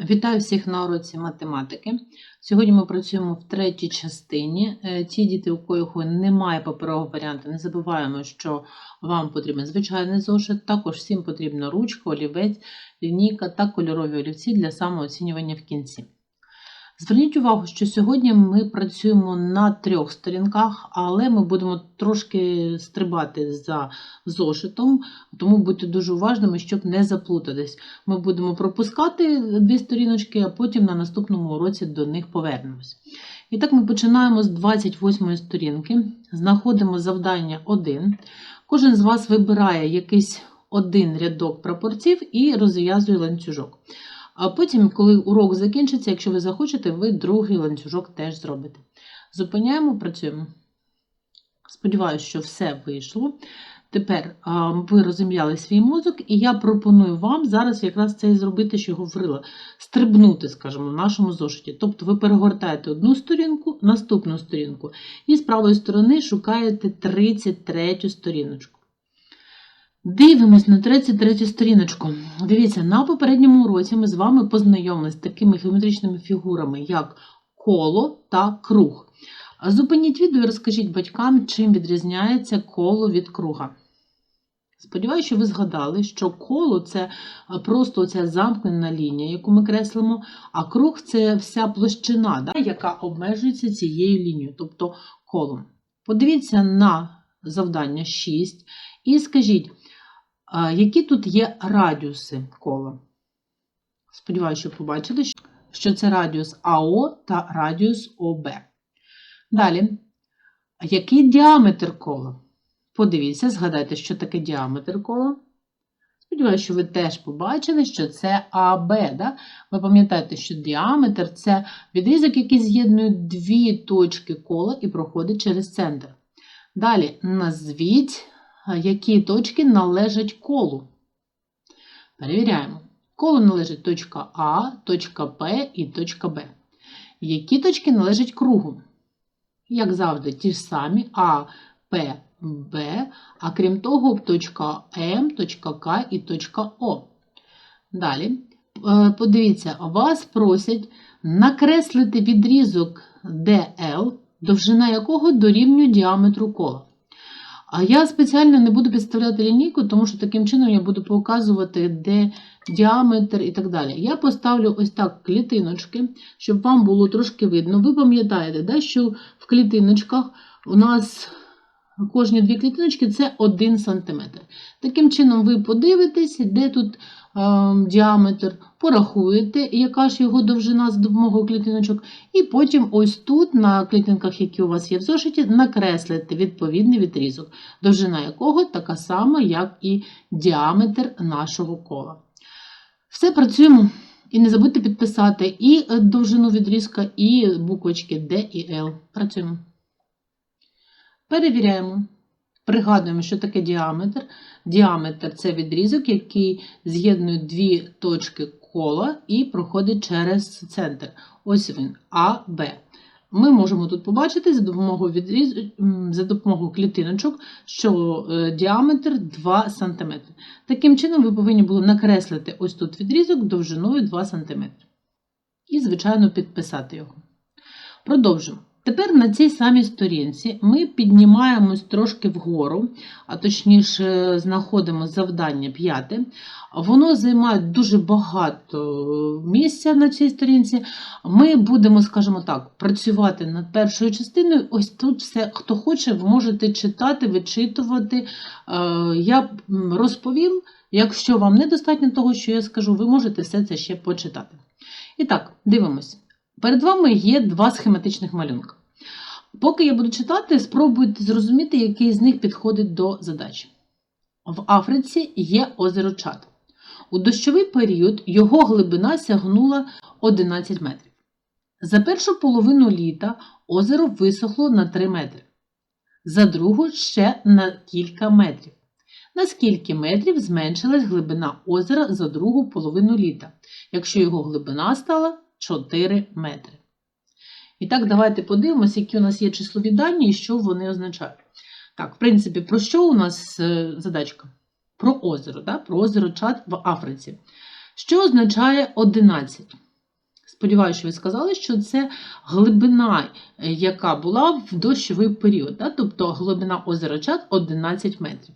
Вітаю всіх на уроці математики. Сьогодні ми працюємо в третій частині. Е, Ті діти, у кого немає паперового варіанту, не забуваємо, що вам потрібен звичайний зошит. Також всім потрібна ручка, олівець, лінійка та кольорові олівці для самооцінювання в кінці. Зверніть увагу, що сьогодні ми працюємо на трьох сторінках, але ми будемо трошки стрибати за зошитом, тому будьте дуже уважними, щоб не заплутатись. Ми будемо пропускати дві сторіночки, а потім на наступному уроці до них повернемось. І так ми починаємо з 28 сторінки, знаходимо завдання 1. Кожен з вас вибирає якийсь один рядок прапорців і розв'язує ланцюжок. А потім, коли урок закінчиться, якщо ви захочете, ви другий ланцюжок теж зробите. Зупиняємо, працюємо. Сподіваюся, що все вийшло. Тепер ви розім'яли свій мозок, і я пропоную вам зараз якраз це і зробити, що говорила, стрибнути, скажімо, в нашому зошиті. Тобто ви перегортаєте одну сторінку, наступну сторінку, і з правої сторони шукаєте 33 сторіночку. Дивимось на 33 сторіночку. Дивіться, на попередньому уроці ми з вами познайомилися з такими геометричними фігурами, як коло та круг. Зупиніть відео і розкажіть батькам, чим відрізняється коло від круга. Сподіваюся, що ви згадали, що коло це просто ця замкнена лінія, яку ми креслимо, а круг це вся площина, да, яка обмежується цією лінією, тобто колом. Подивіться на завдання 6 і скажіть, які тут є радіуси кола. Сподіваюся, що побачили, що це радіус АО та радіус ОБ. Далі, який діаметр кола? Подивіться, згадайте, що таке діаметр кола. Сподіваюся, що ви теж побачили, що це АБ. Да? Ви пам'ятаєте, що діаметр це відрізок, який з'єднує дві точки кола і проходить через центр. Далі, назвіть, які точки належать колу. Перевіряємо. Колу належить точка А, точка П і точка Б. Які точки належать кругу? Як завжди, ті ж самі А, П, Б, а крім того, точка М, точка К і точка О. Далі, е, подивіться, вас просять накреслити відрізок DL, довжина якого дорівнює діаметру кола. А я спеціально не буду підставляти лінійку, тому що таким чином я буду показувати, де діаметр і так далі. Я поставлю ось так клітиночки, щоб вам було трошки видно. Ви пам'ятаєте, да, що в клітиночках у нас кожні дві клітиночки це 1 см. Таким чином, ви подивитесь, де тут е, діаметр, порахуєте, яка ж його довжина з допомогою клітиночок, і потім ось тут, на клітинках, які у вас є в зошиті, накреслите відповідний відрізок, довжина якого така сама, як і діаметр нашого кола. Все, працюємо. І не забудьте підписати і довжину відрізка, і буквочки D і L. Працюємо. Перевіряємо. Пригадуємо, що таке діаметр. Діаметр це відрізок, який з'єднує дві точки кола і проходить через центр. Ось він, А, Б. Ми можемо тут побачити за допомогою відріз... за допомогою клітиночок, що е, діаметр 2 см. Таким чином, ви повинні були накреслити ось тут відрізок довжиною 2 см. І, звичайно, підписати його. Продовжимо. Тепер на цій самій сторінці ми піднімаємось трошки вгору, а точніше, знаходимо завдання 5. Воно займає дуже багато місця на цій сторінці. Ми будемо, скажімо так, працювати над першою частиною. Ось тут все, хто хоче, ви можете читати, вичитувати. Я розповім, якщо вам недостатньо того, що я скажу, ви можете все це ще почитати. І так, дивимось. Перед вами є два схематичних малюнка. Поки я буду читати, спробуйте зрозуміти, який з них підходить до задачі. В Африці є озеро Чад. У дощовий період його глибина сягнула 11 метрів. За першу половину літа озеро висохло на 3 метри. За другу ще на кілька метрів. На скільки метрів зменшилась глибина озера за другу половину літа, якщо його глибина стала 4 метри. І так, давайте подивимося, які у нас є числові дані і що вони означають. Так, в принципі, про що у нас е, задачка? Про озеро, да? про озеро Чад в Африці. Що означає 11? Сподіваюся, що ви сказали, що це глибина, е, яка була в дощовий період, да? тобто глибина озера Чат 11 метрів.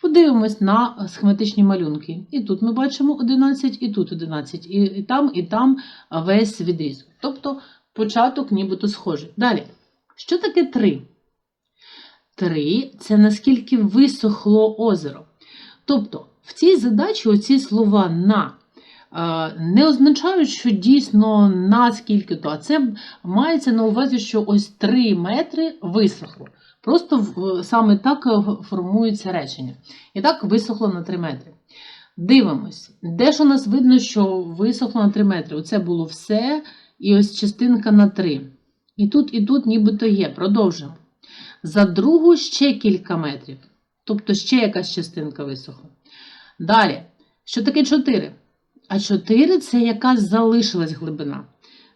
Подивимось на схематичні малюнки. І тут ми бачимо 11, і тут 11, і, там, і там весь відрізок. Тобто початок нібито схожий. Далі. Що таке 3? 3 це наскільки висохло озеро. Тобто, в цій задачі оці слова на е, не означають, що дійсно наскільки то, а це мається на увазі, що ось 3 метри висохло. Просто саме так е, формується речення. І так висохло на 3 метри. Дивимось, де ж у нас видно, що висохло на 3 метри. Оце було все, і ось частинка на 3. І тут, і тут нібито є. Продовжуємо. За другу ще кілька метрів. Тобто ще якась частинка висохла. Далі, що таке 4? А 4 це яка залишилась глибина.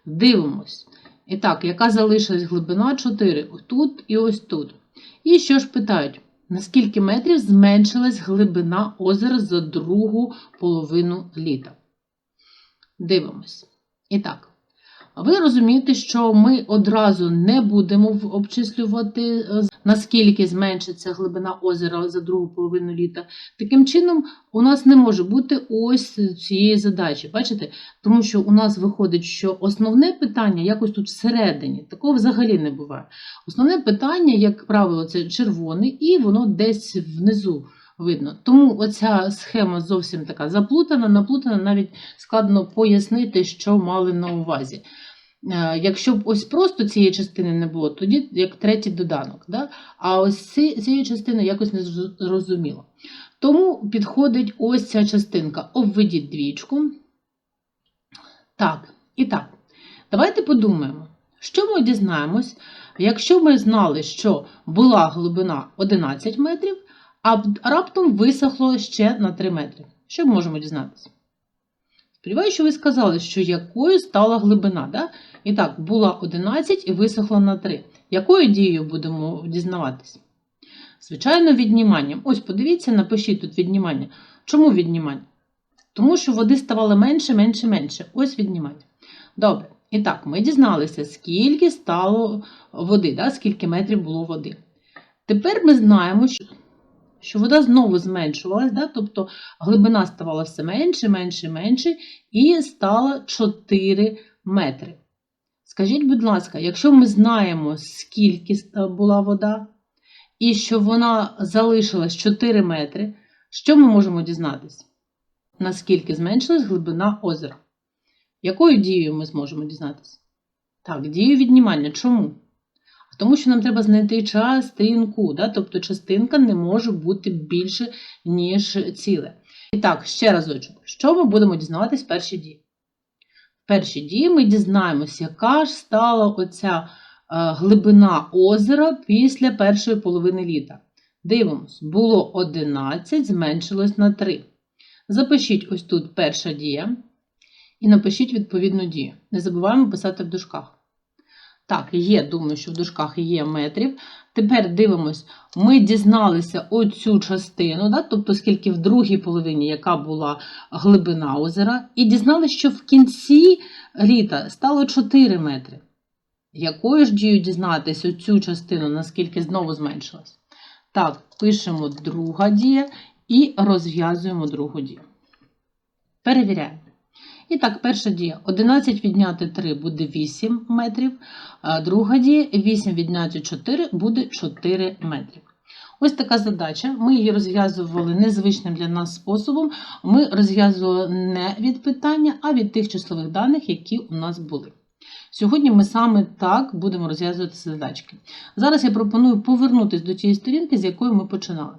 Дивимось. І так, яка залишилась глибина 4? Тут і ось тут. І що ж питають? На скільки метрів зменшилась глибина озера за другу половину літа? Дивимось. І так, ви розумієте, що ми одразу не будемо обчислювати, е, наскільки зменшиться глибина озера за другу половину літа. Таким чином, у нас не може бути ось цієї задачі. Бачите? Тому що у нас виходить, що основне питання якось тут всередині. Такого взагалі не буває. Основне питання, як правило, це червоне, і воно десь внизу видно. Тому оця схема зовсім така заплутана, наплутана, навіть складно пояснити, що мали на увазі. Е, Якщо б ось просто цієї частини не було, тоді як третій доданок. Да? А ось цієї частини якось не зрозуміло. Тому підходить ось ця частинка. Обведіть двічку. Так, і так. Давайте подумаємо, що ми дізнаємось, якщо ми знали, що була глибина 11 метрів, а раптом висохло ще на 3 метри. Що ми можемо дізнатися? Сподіваюся, що ви сказали, що якою стала глибина. Да? І так, була 11 і висохла на 3. Якою дією будемо дізнаватись? Звичайно, відніманням. Ось подивіться, напишіть тут віднімання. Чому віднімання? Тому що води ставало менше, менше, менше. Ось віднімання. Добре. І так, ми дізналися, скільки стало води, да? скільки метрів було води. Тепер ми знаємо, що, що вода знову зменшувалась, да? тобто глибина ставала все менше, менше, менше, і стала 4 метри. Скажіть, будь ласка, якщо ми знаємо, скільки була вода, і що вона залишилась 4 метри, що ми можемо дізнатися? Наскільки зменшилась глибина озера? Якою дією ми зможемо дізнатися? Так, дією віднімання. Чому? Тому що нам треба знайти частинку, да? тобто частинка не може бути більше, ніж ціле. І так, ще разочок, що ми будемо дізнаватись в першій дії? В першій дії ми дізнаємося, яка ж стала оця е, глибина озера після першої половини літа. Дивимось, було 11, зменшилось на 3. Запишіть ось тут перша дія і напишіть відповідну дію. Не забуваємо писати в дужках. Так, є, думаю, що в дужках є метрів. Тепер дивимось, ми дізналися оцю частину, да, тобто скільки в другій половині, яка була глибина озера, і дізналися, що в кінці літа стало 4 метри. Якою ж дією дізнатися оцю частину, наскільки знову зменшилась? Так, пишемо друга дія і розв'язуємо другу дію. Перевіряємо. І так, перша дія. 11 відняти 3 буде 8 метрів. А Друга дія 8 відняти 4 буде 4 метри. Ось така задача. Ми її розв'язували незвичним для нас способом. Ми розв'язували не від питання, а від тих числових даних, які у нас були. Сьогодні ми саме так будемо розв'язувати задачки. Зараз я пропоную повернутися до тієї сторінки, з якої ми починали.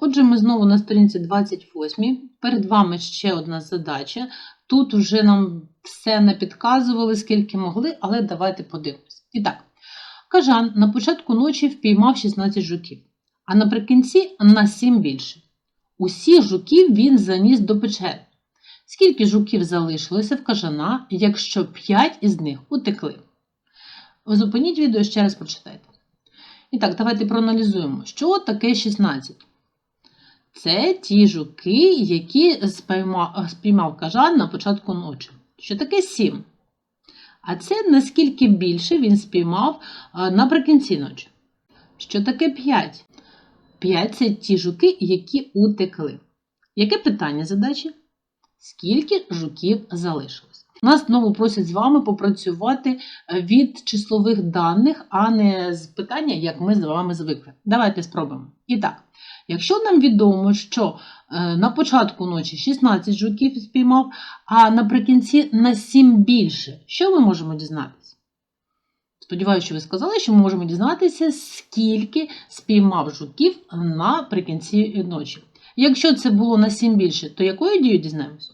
Отже, ми знову на сторінці 28. Перед вами ще одна задача. Тут вже нам все не підказували, скільки могли, але давайте подивимось. І так, кажан на початку ночі впіймав 16 жуків, а наприкінці на 7 більше. Усіх жуків він заніс до печери. Скільки жуків залишилося в кажана, якщо 5 із них утекли? Зупиніть відео ще раз прочитайте. І так, давайте проаналізуємо, що таке 16. Це ті жуки, які спіймав, спіймав кажан на початку ночі. Що таке 7? А це наскільки більше він спіймав наприкінці ночі. Що таке 5? 5 це ті жуки, які утекли. Яке питання задачі? Скільки жуків залишилось? Нас знову просять з вами попрацювати е, від числових даних, а не з питання, як ми з вами звикли. Давайте спробуємо. І так, якщо нам відомо, що е, на початку ночі 16 жуків спіймав, а наприкінці на 7 більше, що ми можемо дізнатися? Сподіваюся, що ви сказали, що ми можемо дізнатися, скільки спіймав жуків наприкінці ночі. Якщо це було на 7 більше, то якою дією дізнаємося?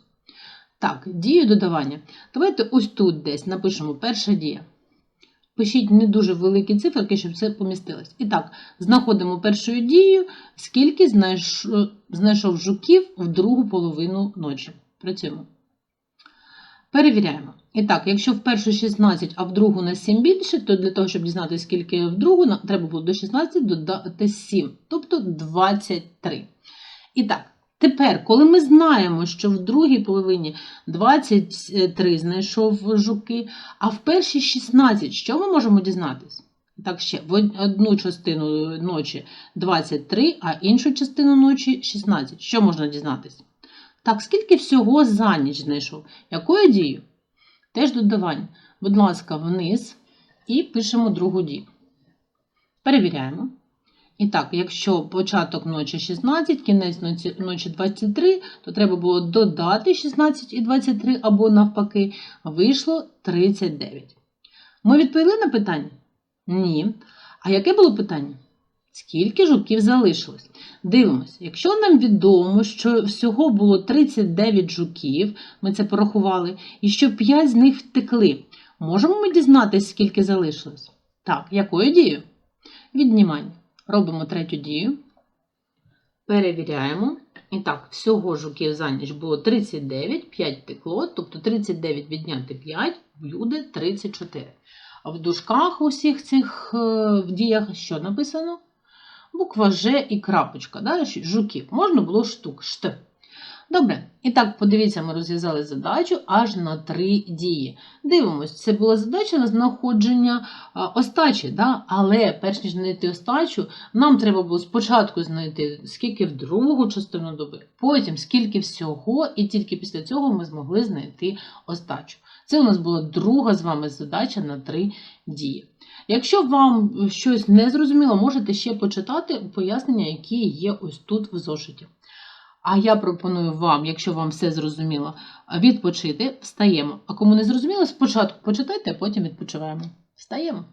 Так, дію додавання. Давайте ось тут десь напишемо перша дія. Пишіть не дуже великі циферки, щоб це помістилось. І так, знаходимо першою дією, скільки знайшов, знайшов жуків в другу половину ночі. Працюємо. Перевіряємо. І так, якщо в першу 16, а в другу на 7 більше, то для того, щоб дізнатися, скільки в другу, треба було до 16 додати 7, тобто 23. І так, тепер, коли ми знаємо, що в другій половині 23 знайшов жуки, а в першій 16, що ми можемо дізнатися? Так, ще в одну частину ночі 23, а іншу частину ночі 16. Що можна дізнатися? Так, скільки всього за ніч знайшов? Якою дією? Теж додавання. Будь ласка, вниз і пишемо другу дію. Перевіряємо. І так, якщо початок ночі 16, кінець ночі- ночі 23, то треба було додати 16 і 23, або навпаки, вийшло 39. Ми відповіли на питання? Ні. А яке було питання? Скільки жуків залишилось? Дивимося, якщо нам відомо, що всього було 39 жуків, ми це порахували, і що 5 з них втекли, можемо ми дізнатися, скільки залишилось? Так, якою дією? Віднімання. Робимо третю дію. Перевіряємо. І так, всього жуків за ніч було 39, 5 текло, тобто 39 відняти 5 буде 34. А в дужках усіх цих е, в діях що написано? Буква Ж і крапочка. Да? Жуків. Можна було штук. Шт. Добре. І так, подивіться, ми розв'язали задачу аж на три дії. Дивимось, це була задача на знаходження остачі, да? але перш ніж знайти остачу, нам треба було спочатку знайти, скільки в другу частину доби, потім скільки всього, і тільки після цього ми змогли знайти остачу. Це у нас була друга з вами задача на три дії. Якщо вам щось не зрозуміло, можете ще почитати пояснення, які є ось тут в зошиті. А я пропоную вам, якщо вам все зрозуміло, відпочити, встаємо. А кому не зрозуміло, спочатку почитайте, а потім відпочиваємо. Встаємо.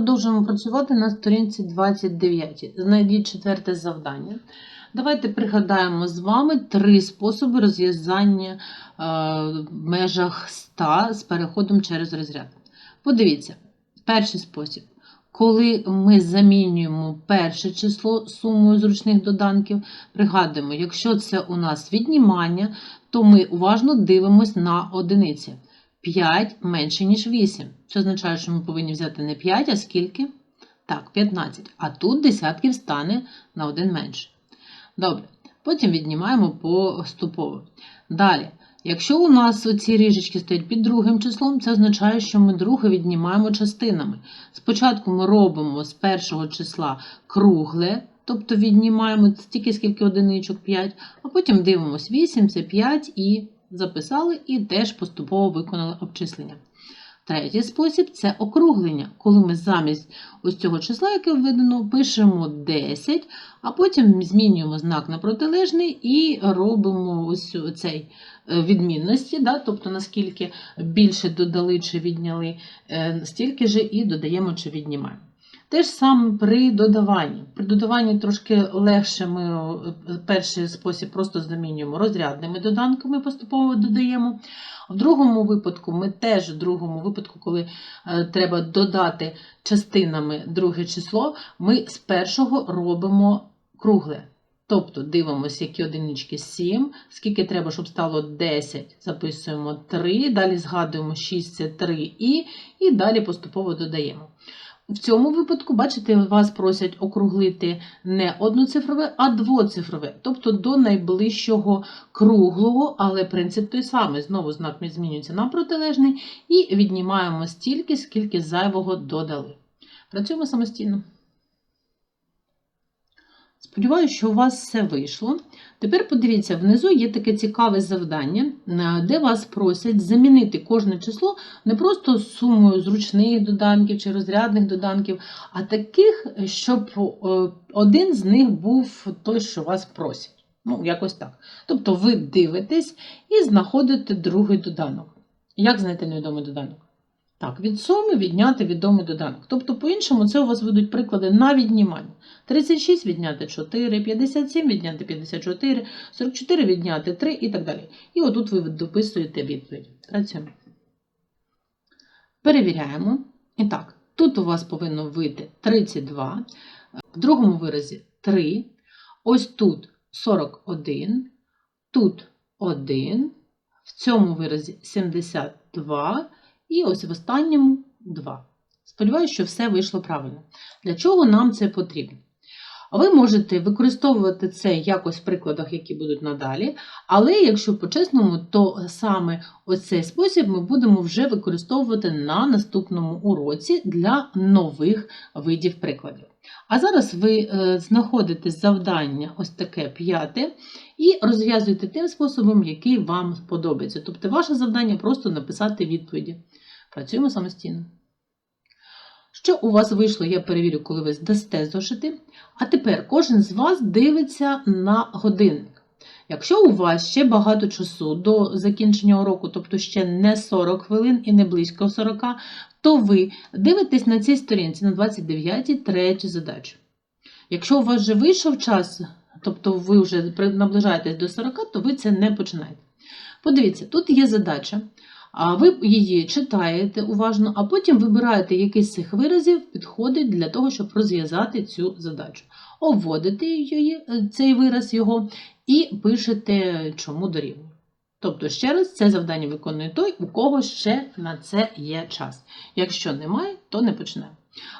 Продовжуємо працювати на сторінці 29. Знайдіть четверте завдання. Давайте пригадаємо з вами три способи розв'язання е, в межах 100 з переходом через розряд. Подивіться, перший спосіб. Коли ми замінюємо перше число сумою зручних доданків, пригадуємо, якщо це у нас віднімання, то ми уважно дивимося на одиниці. 5 менше, ніж 8. Це означає, що ми повинні взяти не 5, а скільки? Так, 15. А тут десятків стане на 1 менше. Добре. Потім віднімаємо поступово. Далі. Якщо у нас оці ріжечки стоять під другим числом, це означає, що ми друге віднімаємо частинами. Спочатку ми робимо з першого числа кругле, тобто віднімаємо стільки, скільки одиничок 5, а потім дивимося 8, це 5 і записали, і теж поступово виконали обчислення. Третій спосіб це округлення, коли ми замість ось цього числа, яке введено, пишемо 10, а потім змінюємо знак на протилежний і робимо ось цей відмінності, да, тобто наскільки більше додали чи відняли, е, стільки же і додаємо чи віднімаємо. Те ж саме при додаванні. При додаванні трошки легше ми е, перший спосіб просто замінюємо розрядними доданками, поступово додаємо. В другому випадку ми теж в другому випадку, коли е, треба додати частинами друге число, ми з першого робимо кругле. Тобто дивимося, які одинички 7, скільки треба, щоб стало 10, записуємо 3, далі згадуємо 6 це 3 і, і далі поступово додаємо. В цьому випадку, бачите, вас просять округлити не одноцифрове, а двоцифрове, тобто до найближчого круглого, але принцип той самий. Знову знак змінюється на протилежний і віднімаємо стільки, скільки зайвого додали. Працюємо самостійно. Сподіваюся, що у вас все вийшло. Тепер подивіться, внизу є таке цікаве завдання, е, де вас просять замінити кожне число не просто сумою зручних доданків чи розрядних доданків, а таких, щоб е, один з них був той, що вас просять. Ну, якось так. Тобто ви дивитесь і знаходите другий доданок. Як знайти невідомий доданок? Так, від суми відняти відомий доданок. Тобто, по-іншому, це у вас ведуть приклади на віднімання. 36 відняти 4, 57 відняти 54, 44 відняти 3 і так далі. І отут ви дописуєте відповідь. Працюємо. Перевіряємо. І так, тут у вас повинно вийти 32, в другому виразі 3, ось тут 41, тут 1, в цьому виразі 72. І ось в останньому 2. Сподіваюся, що все вийшло правильно. Для чого нам це потрібно? Ви можете використовувати це якось в прикладах, які будуть надалі, але якщо по-чесному, то саме ось цей спосіб ми будемо вже використовувати на наступному уроці для нових видів прикладів. А зараз ви е, знаходите завдання ось таке п'яте і розв'язуєте тим способом, який вам подобається. Тобто, ваше завдання просто написати відповіді. Працюємо самостійно. Що у вас вийшло, я перевірю, коли ви здасте зошити. А тепер кожен з вас дивиться на годинник. Якщо у вас ще багато часу до закінчення уроку, тобто ще не 40 хвилин і не близько 40, то ви дивитесь на цій сторінці на 29 третю задачу. Якщо у вас вже вийшов час, тобто ви вже наближаєтесь до 40, то ви це не починаєте. Подивіться, тут є задача. А ви її читаєте уважно, а потім вибираєте, який з цих виразів підходить для того, щоб розв'язати цю задачу. Обводите її, е, цей вираз його і пишете, чому дорівнює. Тобто, ще раз, це завдання виконує той, у кого ще на це є час. Якщо немає, то не почнемо.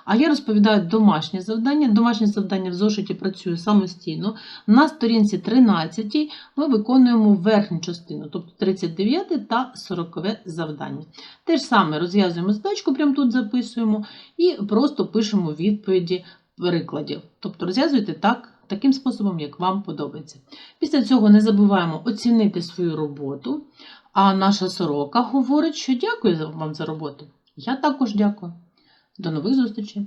А я розповідаю домашнє завдання. Домашнє завдання в зошиті працює самостійно. На сторінці 13 ми виконуємо верхню частину, тобто 39 та 40 завдання. Те ж саме розв'язуємо задачку, прямо тут записуємо, і просто пишемо відповіді прикладів. Тобто розв'язуйте так. Таким способом, як вам подобається. Після цього не забуваємо оцінити свою роботу. А наша сорока говорить, що дякую вам за роботу. Я також дякую. До нових зустрічей!